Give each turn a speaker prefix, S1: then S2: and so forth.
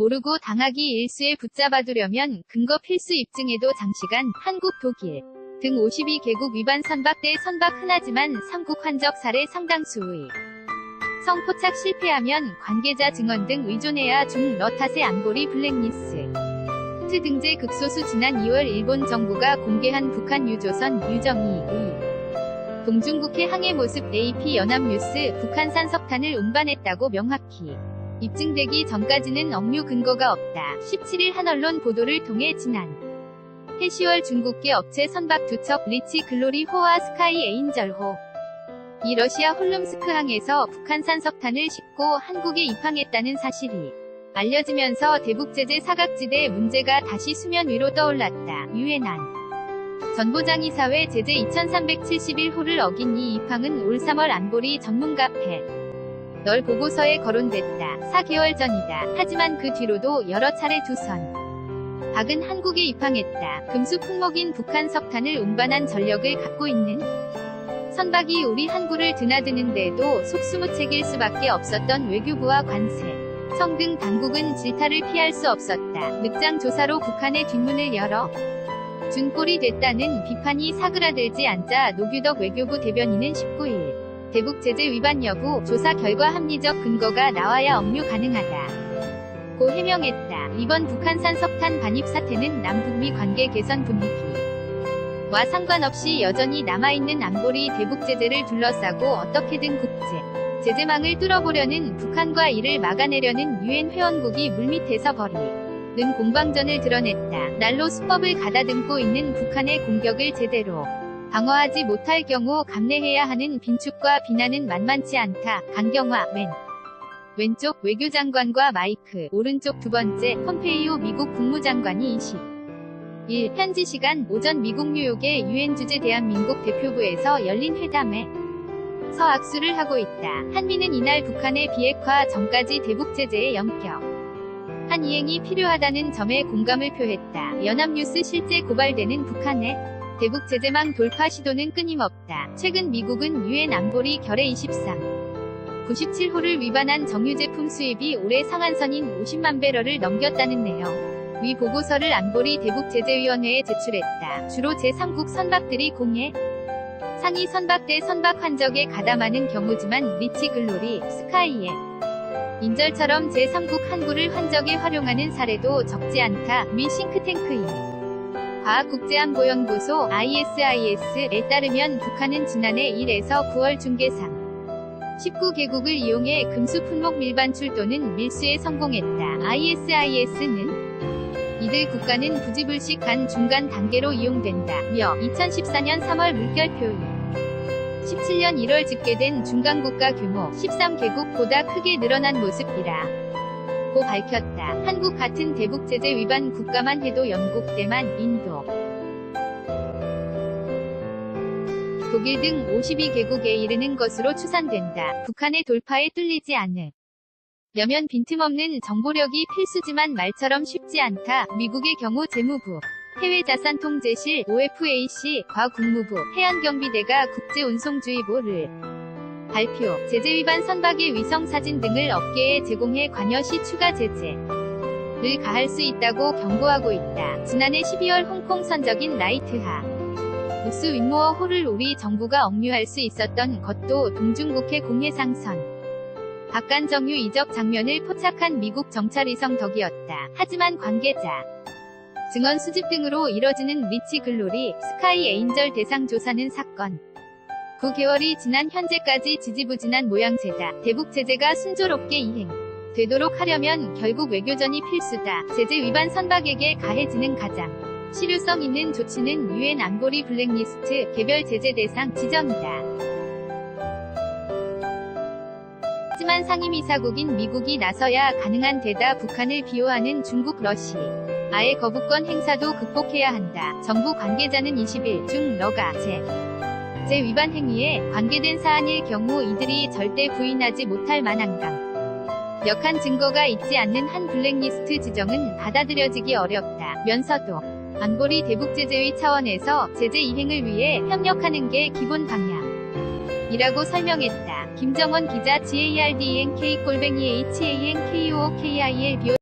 S1: 모르고 당하기 일수에 붙잡아두려면 근거 필수 입증에도 장시간 한국 독일 등 52개국 위반 선박 대 선박 흔하지만 삼국 환적 사례 상당수의 성포착 실패하면 관계자 증언 등 의존해야 중 러 탓의 안보리 블랙리스 트 등재 극소수 지난 2월 일본 정부가 공개한 북한 유조선 유정이의 동중국해 항해 모습 AP 연합뉴스 북한산 석탄을 운반했다고 명확히 입증되기 전까지는 억류 근거가 없다. 17일 한 언론 보도를 통해 지난 해시월 중국계 업체 선박 두 척 리치 글로리 호와 스카이 에인절호 이 러시아 홀룸스크항에서 북한산 석탄을 싣고 한국에 입항했다는 사실이 알려지면서 대북제재 사각지대 문제가 다시 수면 위로 떠올랐다. 유엔안 전보장이사회 제재 2371호를 어긴 이 입항은 올 3월 안보리 전문가패 널 보고서에 거론됐다. 4개월 전이다. 하지만 그 뒤로도 여러 차례 두 선. 박은 한국에 입항했다. 금수 품목인 북한 석탄을 운반한 전력을 갖고 있는 선박이 우리 항구를 드나드는데도 속수무책일 수밖에 없었던 외교부와 관세, 성 등 당국은 질타를 피할 수 없었다. 늑장 조사로 북한의 뒷문을 열어 준꼴이 됐다는 비판이 사그라들지 않자 노규덕 외교부 대변인은 19일 대북 제재 위반 여부 조사 결과 합리적 근거가 나와야 억류 가능하다. 고 해명했다. 이번 북한산 석탄 반입 사태는 남북미 관계 개선 분위기 와 상관없이 여전히 남아있는 안보리 대북 제재를 둘러싸고 어떻게든 국제 제재망을 뚫어보려는 북한과 이를 막아내려는 유엔 회원국이 물밑에서 벌이는 공방전을 드러냈다. 날로 수법을 가다듬고 있는 북한의 공격을 제대로 방어하지 못할 경우 감내해야 하는 빈축과 비난은 만만치 않다. 강경화, 맨. 왼쪽 외교장관과 마이크, 오른쪽 두 번째 폼페이오 미국 국무장관이 20. 1. 현지 시간 오전 미국 뉴욕의 유엔 주재 대한민국 대표부에서 열린 회담에 서 악수를 하고 있다. 한미는 이날 북한의 비핵화 전까지 대북 제재의 영격 한 이행이 필요하다는 점에 공감을 표했다. 연합뉴스 실제 고발되는 북한의 대북 제재망 돌파 시도는 끊임없다. 최근 미국은 유엔 안보리 결의 23. 97호를 위반한 정유제품 수입이 올해 상한선인 50만 배럴을 넘겼다는 내용. 위 보고서를 안보리 대북제재위원회에 제출했다. 주로 제3국 선박들이 공해 상위 선박대 선박 환적에 가담하는 경우지만 리치 글로리, 스카이에 인절처럼 제3국 항구를 환적에 활용하는 사례도 적지 않다. 미 싱크탱크인 과학국제안보연구소 ISIS에 따르면 북한은 지난해 1에서 9월 중계상 19개국을 이용해 금수 품목 밀반 출도는 밀수에 성공했다. ISIS는 이들 국가는 부지불식한 중간 단계로 이용된다 며 2014년 3월 물결표인 17년 1월 집계된 중간국가 규모 13개국보다 크게 늘어난 모습이라 고 밝혔다. 한국 같은 대북 제재 위반 국가만 해도 영국, 대만, 인도, 독일 등 52개국에 이르는 것으로 추산된다. 북한의 돌파에 뚫리지 않으. 려면 빈틈없는 정보력이 필수지만 말처럼 쉽지 않다. 미국의 경우 재무부, 해외자산통제실, OFAC, 과 국무부, 해안경비대가 국제운송주의보를 발표, 제재 위반 선박의 위성 사진 등을 업계에 제공해 관여 시 추가 제재 를 가할 수 있다고 경고하고 있다. 지난해 12월 홍콩 선적인 라이트하 우스 윈모어 호를 우리 정부가 억류할 수 있었던 것도 동중국해 공해상선 박간정유 이적 장면을 포착한 미국 정찰위성 덕이었다. 하지만 관계자 증언 수집 등으로 이뤄지는 리치 글로리, 스카이 에인절 대상 조사는 사건 9개월이 지난 현재까지 지지부진한 모양새다. 대북 제재가 순조롭게 이행 되도록 하려면 결국 외교전이 필수다. 제재 위반 선박에게 가해지는 가장 실효성 있는 조치는 유엔 안보리 블랙리스트 개별 제재 대상 지정이다. 하지만 상임이사국인 미국이 나서야 가능한 데다 북한을 비호하는 중국 러시 아예 거부권 행사도 극복해야 한다. 정부 관계자는 20일 중 러가 제, 제 위반 행위에 관계된 사안일 경우 이들이 절대 부인하지 못할 만한 강력한 증거가 있지 않는 한 블랙리스트 지정은 받아들여지기 어렵다. 면서도 안보리 대북제재위 차원에서 제재 이행을 위해 협력하는 게 기본 방향이라고 설명했다. 김정원 기자 GARDNK-HANKOOKIL